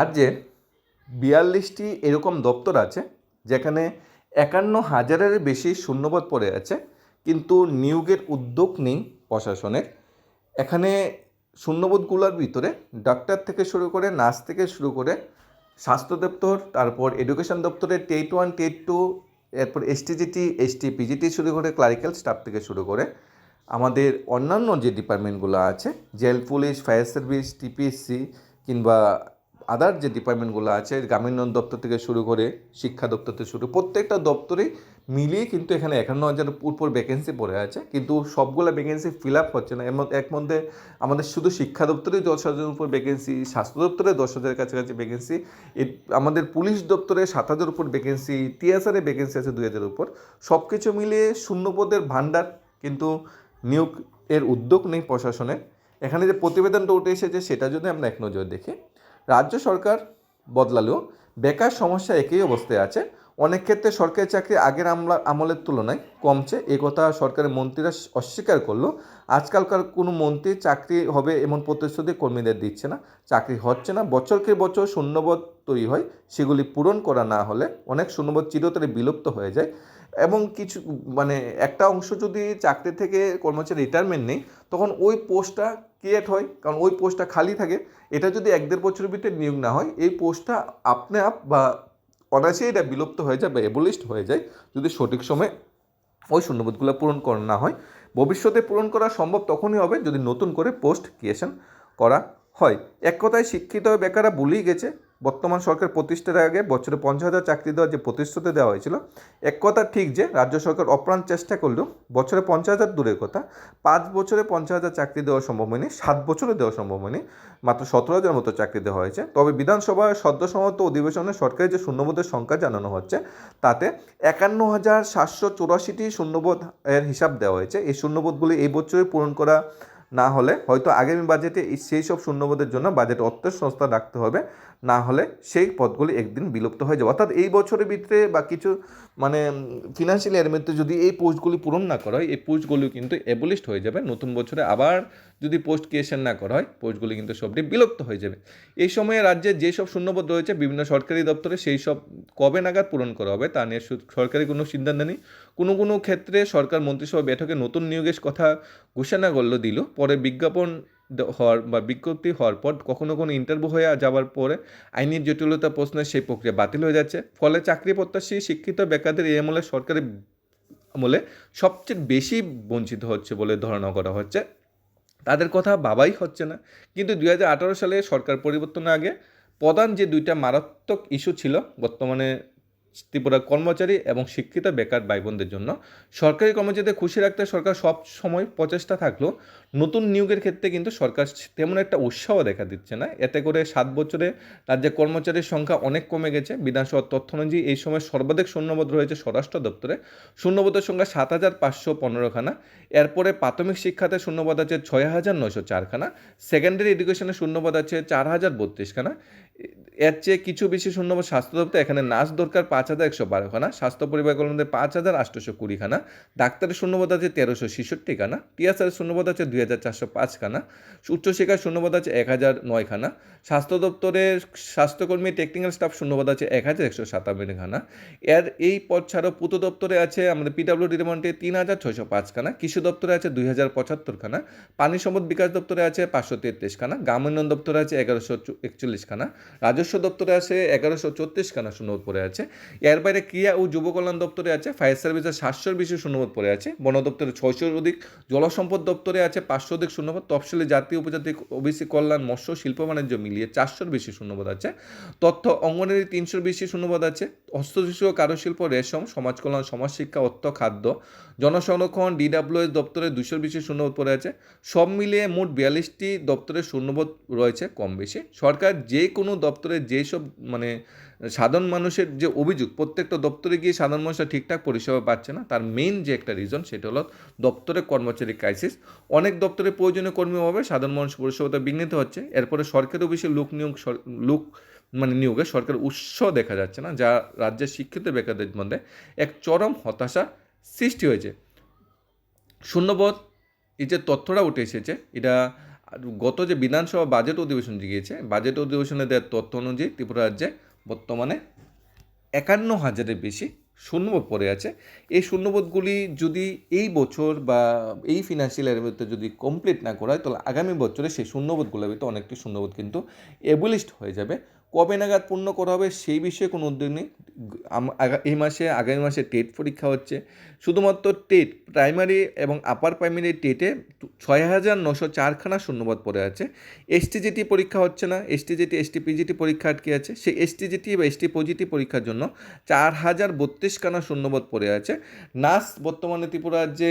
রাজ্যে বিয়াল্লিশটি এরকম দপ্তর আছে যেখানে একান্ন হাজারের বেশি শূন্যপদ পড়ে আছে, কিন্তু নিয়োগের উদ্যোগ নেই প্রশাসনের। এখানে শূন্যপদগুলোর ভিতরে ডাক্তার থেকে শুরু করে নার্স থেকে শুরু করে স্বাস্থ্য দপ্তর, তারপর এডুকেশন দপ্তরে টেট ওয়ান, টেট টু, এরপর এসটিজিটি, এসটি, পিজিটি শুরু করে ক্লারিক্যাল স্টাফ থেকে শুরু করে আমাদের অন্যান্য যে ডিপার্টমেন্টগুলো আছে, jail police, fire service, TPSC কিংবা আদার যে ডিপার্টমেন্টগুলো আছে, গ্রামীণ দপ্তর থেকে শুরু করে শিক্ষা দপ্তর থেকে শুরু, প্রত্যেকটা দপ্তরেই মিলিয়ে কিন্তু এখানে একান্ন হাজার উপর ভ্যাকেন্সি পড়ে আছে। কিন্তু সবগুলো ভ্যাকেন্সি ফিল আপ হচ্ছে না। মধ্যে, এক মধ্যে আমাদের শুধু শিক্ষা দপ্তরে দশ হাজারের উপর ভ্যাকেন্সি স্বাস্থ্য দপ্তরে দশ হাজারের কাছাকাছি ভ্যাকেন্সি আমাদের পুলিশ দপ্তরে সাত হাজার উপর ভ্যাকেন্সি টিএসআরে ভ্যাকেন্সি আছে দুই হাজারের উপর। সব কিছু মিলিয়ে শূন্যপদের ভাণ্ডার কিন্তু নিয়োগ এর উদ্যোগ নেই প্রশাসনের। এখানে যে প্রতিবেদনটা উঠে এসেছে সেটা যদি আমরা এক নজর দেখি। রাজ্য সরকার বদলালেও বেকার সমস্যা একই অবস্থায় আছে। অনেক ক্ষেত্রে সরকারি চাকরি আগের আমলা আমলের তুলনায় কমছে। এ কথা সরকারের মন্ত্রীরা অস্বীকার করল। আজকালকার কোনো মন্ত্রী চাকরি হবে এমন প্রতিশ্রুতি কর্মীদের দিচ্ছে না। চাকরি হচ্ছে না। বছরকে বছর শূন্যবোধ তৈরি হয়। সেগুলি পূরণ করা না হলে অনেক শূন্যবোধ চিরতরে বিলুপ্ত হয়ে যায়। এবং কিছু মানে একটা অংশ যদি চাকরি থেকে কর্মচারী রিটায়ারমেন্ট নেই তখন ওই পোস্টটা ক্রিয়েট হয়, কারণ ওই পোস্টটা খালি থাকে, এটা যদি এক দেড় বছরের ভিতরে নিয়োগ না হয়, এই পোস্টটা আপনি আপ বা অনায়াসে এটা বিলুপ্ত হয়ে যায় বা এবলিস্ট হয়ে যায়, যদি সঠিক সময়ে ওই শূন্যবোধগুলো পূরণ করা, না হয়। ভবিষ্যতে পূরণ করা সম্ভব তখনই হবে যদি নতুন করে পোস্ট ক্রিয়েশন করা হয়। এক কথায় শিক্ষিত বেকাররা ভুলেই গেছে। বর্তমান সরকার প্রতিষ্ঠার আগে বছরে পঞ্চাশ হাজার চাকরি দেওয়ার যে প্রতিশ্রুতি দেওয়া হয়েছিল, এক কথা ঠিক যে রাজ্য সরকার অপ্রাণ চেষ্টা করলেও বছরে পঞ্চাশ হাজার দূরের কথা, পাঁচ বছরে পঞ্চাশ হাজার চাকরি দেওয়া সম্ভব হয়নি, সাত বছরে দেওয়া সম্ভব হয়নি, মাত্র সতেরো হাজার মতো চাকরি দেওয়া হয়েছে। তবে বিধানসভায় সদ্যসমাপ্ত অধিবেশনে সরকারি যে শূন্যবোধের সংখ্যা জানানো হচ্ছে, তাতে একান্ন হাজার সাতশো চুরাশিটি শূন্যবোধ এর হিসাব দেওয়া হয়েছে। এই শূন্যবোধগুলি এই বছরে পূরণ করা না হলে হয়তো আগামী বাজেটে সেই সব শূন্যপদের জন্য বাজেট অর্থ সংস্থা রাখতে হবে। না হলে সেই পদগুলি একদিন বিলুপ্ত হয়ে যাবে। অর্থাৎ এই বছরের ভিতরে বা কিছু মানে ফিনান্সিয়াল ইয়ারের মধ্যে যদি এই পোস্টগুলি পূরণ না করা হয়, এই পোস্টগুলি কিন্তু অ্যাবলিস্ট হয়ে যাবে। নতুন বছরে আবার যদি পোস্ট ক্রিয়েশন না করা হয় পোস্টগুলি কিন্তু সবটি বিলুপ্ত হয়ে যাবে। এই সময়ে রাজ্যে যেসব শূন্যপদ রয়েছে, বিভিন্ন সরকারি দপ্তরে সেই সব কবে নাগাদ পূরণ করা হবে তা নিয়ে সরকারি কোনো সিদ্ধান্ত নেই। কোনো কোনো ক্ষেত্রে সরকার মন্ত্রিসভা বৈঠকে নতুন নিয়োগের কথা ঘোষণা করল দিল। পরে বিজ্ঞাপন হওয়ার বা বিজ্ঞপ্তি হওয়ার পর কখনো কোনো ইন্টারভিউ হয়ে যাওয়ার পরে আইনের জটিলতা প্রশ্নের সেই প্রক্রিয়া বাতিল হয়ে যাচ্ছে। ফলে চাকরি প্রত্যাশী, শিক্ষিত বেকারদের এই আমলে সরকারি আমলে সবচেয়ে বেশি বঞ্চিত হচ্ছে বলে ধারণা করা হচ্ছে। তাদের কথা ভাবাই হচ্ছে না। কিন্তু দুই হাজার আঠারো সালে সরকার পরিবর্তনের আগে প্রধান যে দুইটা মারাত্মক ইস্যু ছিল বর্তমানে ত্রিপুরা কর্মচারী এবং শিক্ষিত বেকার ভাই বোনদের জন্য সরকারি কর্মচারীদের খুশি রাখতে সরকার সব সময় প্রচেষ্টা থাকলেও নতুন নিয়োগের ক্ষেত্রে কিন্তু সরকার তেমন একটা উৎসাহ দেখা দিচ্ছে না। এতে করে সাত বছরে রাজ্যে কর্মচারীর সংখ্যা অনেক কমে গেছে। বিধানসভার তথ্য অনুযায়ী এই সময় সর্বাধিক শূন্যবোধ রয়েছে স্বরাষ্ট্র দপ্তরে। শূন্যবোধের সংখ্যা সাত হাজার পাঁচশো পনেরোখানা। এরপরে প্রাথমিক শিক্ষাতে শূন্যপদ আছে ছয় হাজার নয়শো চারখানা। সেকেন্ডারি এডুকেশনে শূন্যপদ আছে চার হাজার বত্রিশখানা। এর চেয়ে কিছু বেশি শূন্যপদ স্বাস্থ্য দপ্তর, এখানে নার্স দরকার পাঁচ হাজার একশো বারোখানা স্বাস্থ্য পরিবার কর্মীদের পাঁচ হাজার আটশোশো কুড়িখানা ডাক্তারের শূন্যপদ আছে তেরোশো ছেষট্টিখানা টিএসআরের শূন্যপদ আছে দুই হাজার চারশো পাঁচখানা উচ্চশিক্ষার শূন্যপদ আছে এক হাজার নয়খানা স্বাস্থ্য দপ্তরের স্বাস্থ্যকর্মী টেকনিক্যাল স্টাফ শূন্যপদ আছে এক হাজার একশো সাতান্নখানা এর এই পদ ছাড়াও পূত দপ্তরে আছে আমাদের পিডাব্লিউ ডিপার্টমেন্টে তিন হাজার ছয়শো পাঁচখানা কৃষি দপ্তরে আছে দুই হাজার পঁচাত্তরখানা পানি সম্পদ বিকাশ দপ্তরে আছে পাঁচশো তেত্রিশখানা গ্রাম উন্নয়ন দপ্তরে আছে এগারোশো একচল্লিশখানা রাজস্ব দপ্তরে আছে এগারোশো চৌত্রিশখানা শূন্যপদ পড়ে আছে। এর বাইরে ক্রিয়া ও যুব কল্যাণ দপ্তরে আছে, ফায়ার সার্ভিসের সাতশোর বেশি শূন্যপদ পড়ে আছে। বন দপ্তরে ছয়শোর অধিক, জলসম্পদ দপ্তরে আছে পাঁচশো অধিক শূন্যপদ তফসিলি জাতীয় উপজাতি, ওবিসি, কল্যাণ, মৎস্য, শিল্প, বাণিজ্য মিলিয়ে চারশোর বেশি শূন্যপদ আছে। তথ্য অঙ্গনের তিনশোর বেশি শূন্যপদ আছে। হস্তশিশু ও কারুশিল্প, রেশম, সমাজ কল্যাণ সমাজ শিক্ষা অর্থ, খাদ্য, জনসংরক্ষণ ডিডাব্লিউএস দপ্তরে দুশোর বেশি শূন্যপদ পড়ে আছে। সব মিলিয়ে মোট বিয়াল্লিশটি দপ্তরে শূন্যপদ রয়েছে কম বেশি সরকার যে কোনো দপ্তরে যেসব মানে সাধারণ মানুষের যে অভিযোগ, প্রত্যেকটা দপ্তরে গিয়ে সাধারণ মানুষরা ঠিকঠাক পরিষেবা পাচ্ছে না, তার মেইন যে একটা রিজন সেটা হলো দপ্তরে কর্মচারী ক্রাইসিস অনেক দপ্তরে প্রয়োজনীয় কর্মী অভাবে সাধারণ মানুষ পরিষেবাটা বিঘ্নিত হচ্ছে, এরপরে সরকারি অফিসে লোক নিয়োগ লোক মানে নিয়োগে সরকার উৎস দেখা যাচ্ছে না, যা রাজ্যের শিক্ষিত বেকারদের মধ্যে এক চরম হতাশা সৃষ্টি হয়েছে। শূন্যবোধ এই যে তথ্যটা উঠে এসেছে, এটা গত যে বিধানসভা বাজেট অধিবেশন গিয়েছে বাজেট অধিবেশনে দেওয়ার তথ্য অনুযায়ী ত্রিপুরা রাজ্যে বর্তমানে একান্ন হাজারের বেশি শূন্যপদ পড়ে আছে। এই শূন্যপদগুলি যদি এই বছর বা এই ফিনান্সিয়াল ইয়ারের যদি কমপ্লিট না করা হয়, তাহলে আগামী বছরে সেই শূন্যপদগুলোর ভিতরে অনেকটি শূন্যপদ কিন্তু এবলিস্ট হয়ে যাবে। কবে নাগাদ পূর্ণ করা হবে সেই বিষয়ে কোনো উদ্যোগ নেই। এই মাসে, আগামী মাসে টেট পরীক্ষা হচ্ছে। শুধুমাত্র টেট প্রাইমারি এবং আপার প্রাইমারি টেটে ছয় হাজার নশো চারখানা শূন্যপদ পড়ে আছে। এসটিজিটি পরীক্ষা হচ্ছে না। এসটিজিটি এসটি পিজিটি পরীক্ষা আটকে আছে। সেই এসটিজিটি বা এসটি পজিটি পরীক্ষার জন্য চার হাজার বত্রিশখানা শূন্যপদ পড়ে আছে। নার্স বর্তমানে ত্রিপুরা যে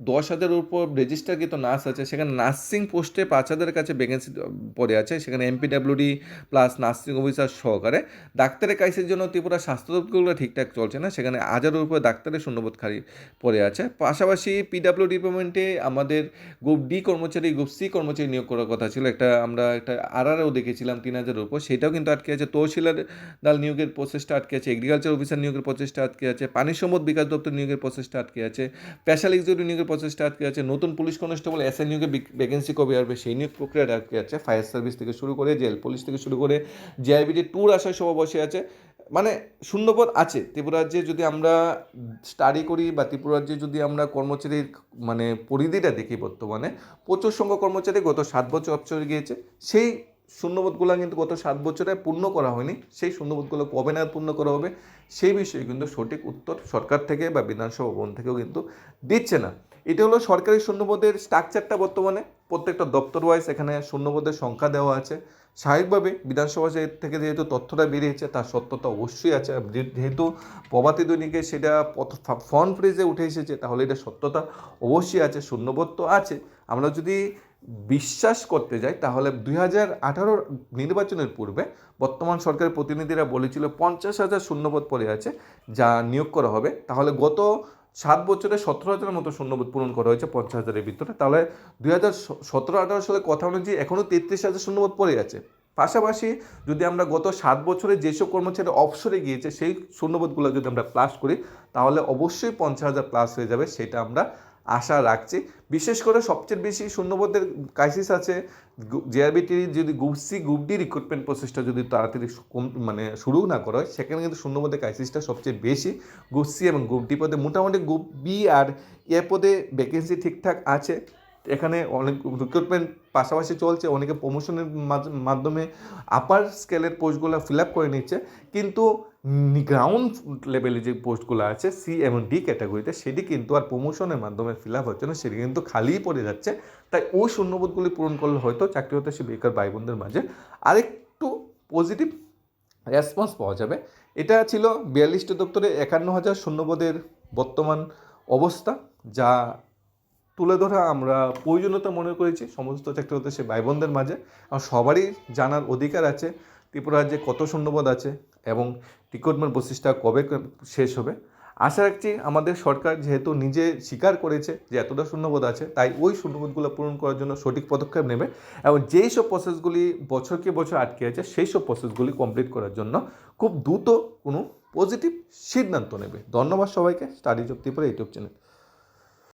দশ হাজারের উপর রেজিস্টারকৃত নার্স আছে। সেখানে নার্সিং পোস্টে পাঁচ হাজারের কাছে ভ্যাকেন্সি পড়ে আছে। সেখানে এমপিডাব্লিউডি প্লাস নার্সিং অফিসার সহকারে। ডাক্তারের কাইসের জন্য ত্রিপুরা স্বাস্থ্য দপ্তরগুলো ঠিকঠাক চলছে না। সেখানে হাজারের উপরে ডাক্তারের খালি পড়ে আছে। পাশাপাশি পিডাব্লিউ ডিপার্টমেন্টে আমাদের গ্রুপ ডি কর্মচারী গ্রুপ সি কর্মচারী নিয়োগ করার কথা ছিল। একটা আমরা একটা আরআরও দেখেছিলাম তিন হাজারের উপর। সেটাও কিন্তু আটকে আছে। তহসিলার দাল নিয়োগের প্রচেষ্টা আটকে আছে। এগ্রিকালচার অফিসার নিয়োগের প্রচেষ্টা আটকে আছে। পানি সম্পদ বিকাশ দপ্তর নিয়োগের প্রচেষ্টা আটকে আছে। স্পেশাল এক্সিকিউটিভ নিয়োগের প্রচেষ্টা আটকে আছে। নতুন পুলিশ কনস্টেবল এসআই নিয়োগের ভ্যাকেন্সি কবে আসবে সেই নিয়োগ প্রক্রিয়াটা আটকে আছে। ফায়ার সার্ভিস থেকে শুরু করে জেল পুলিশ থেকে শুরু করে জিআইবিটি ট্যুর আসার সভা বসে আছে। মানে শূন্যপদ আছে। ত্রিপুরা রাজ্যে যদি আমরা স্টাডি করি বা ত্রিপুরা রাজ্যে যদি আমরা কর্মচারীর মানে পরিধিটা দেখি বর্তমানে, প্রচুর সংখ্যক কর্মচারী গত সাত বছর অবসরে গিয়েছে। সেই শূন্যপদগুলো কিন্তু গত সাত বছরে পূর্ণ করা হয়নি। সেই শূন্যপদগুলো কবে না পূর্ণ করা হবে, সেই বিষয়ে কিন্তু সঠিক উত্তর সরকার থেকে বা বিধানসভা ভবন থেকেও কিন্তু দিচ্ছে না। এটা হলো সরকারি শূন্যপদের স্ট্রাকচারটা বর্তমানে। প্রত্যেকটা দপ্তর ওয়াইজ এখানে শূন্যপদের সংখ্যা দেওয়া আছে। স্বাভাবিকভাবে বিধানসভা থেকে যেহেতু তথ্যটা বেরিয়েছে, তার সত্যতা অবশ্যই আছে। যেহেতু প্রভাতী দৈনিকে সেটা ফ্রন্ট ফ্রেজে উঠে এসেছে, তাহলে এটা সত্যতা অবশ্যই আছে শূন্যপদ তো আছে। আমরা যদি বিশ্বাস করতে যাই, তাহলে দুই হাজার আঠারোর নির্বাচনের পূর্বে বর্তমান সরকারের প্রতিনিধিরা বলেছিল পঞ্চাশ হাজার শূন্যপদ পড়ে আছে, যা নিয়োগ করা হবে। তাহলে গত সাত বছরে সতেরো হাজারের মতো শূন্যপদ পূরণ করা হয়েছে পঞ্চাশ হাজারের ভিতরে। তাহলে দুই হাজার সতেরো, আঠারো সালে কথা অনুযায়ী এখনও তেত্রিশ হাজার শূন্যপদ পড়ে আছে। পাশাপাশি যদি আমরা গত সাত বছরে যেসব কর্মচারী অবসরে গিয়েছে, সেই শূন্যপদগুলো যদি আমরা প্লাস করি, তাহলে অবশ্যই পঞ্চাশ হাজার প্লাস হয়ে যাবে, সেটা আমরা আশা রাখছি। বিশেষ করে সবচেয়ে বেশি শূন্যপদের ক্রাইসিস আছে। জেআরবিটির যদি group C group D recruitment প্রসেসটা যদি তাড়াতাড়ি মানে শুরু না করা হয়, সেখানে কিন্তু শূন্যপদের ক্রাইসিসটা সবচেয়ে বেশি। গ্রুপ সি এবং গ্রুপ ডি পদে মোটামুটি গ্রুপ বি আর এ পদে ভ্যাকেন্সি ঠিকঠাক আছে। এখানে অনেক রিক্রুটমেন্ট পাশাপাশি চলছে, অনেকে প্রমোশনের মাধ্যমে আপার স্কেলের পোস্টগুলো ফিল আপ করে নিচ্ছে। কিন্তু গ্রাউন্ড লেভেলে যে পোস্টগুলো আছে সি এবং ডি ক্যাটাগরিতে সেটি কিন্তু আর প্রমোশনের মাধ্যমে ফিল আপ হচ্ছে না, সেটি কিন্তু খালিই পড়ে যাচ্ছে। তাই ওই শূন্যবোধগুলি পূরণ করলে হয়তো চাকরি হতে সে বেকার ভাই বোনদের মাঝে আরেকটু পজিটিভ রেসপন্স পাওয়া যাবে। এটা ছিল বিয়াল্লিশটি দপ্তরে একান্ন হাজার শূন্যপদের বর্তমান অবস্থা, যা তুলে ধরা আমরা প্রয়োজনীয়তা মনে করেছি, সমস্ত হতে সে ভাই বোনদের মাঝে। আর সবারই জানার অধিকার আছে, ত্রিপুরা রাজ্যে কত শূন্যপদ আছে এবং রিক্রুটমেন্ট প্রসেসটা কবে শেষ হবে। আশা রাখছি আমাদের সরকার যেহেতু নিজে স্বীকার করেছে যে এতটা শূন্যপদ আছে, তাই ওই শূন্যপদগুলো পূরণ করার জন্য সঠিক পদক্ষেপ নেবে এবং যেই সব প্রসেসগুলি বছরকে বছর আটকে আছে, সেই সব প্রসেসগুলি কমপ্লিট করার জন্য খুব দ্রুত কোনো পজিটিভ সিদ্ধান্ত নেবে। ধন্যবাদ সবাইকে। Study of Tripura YouTube channel.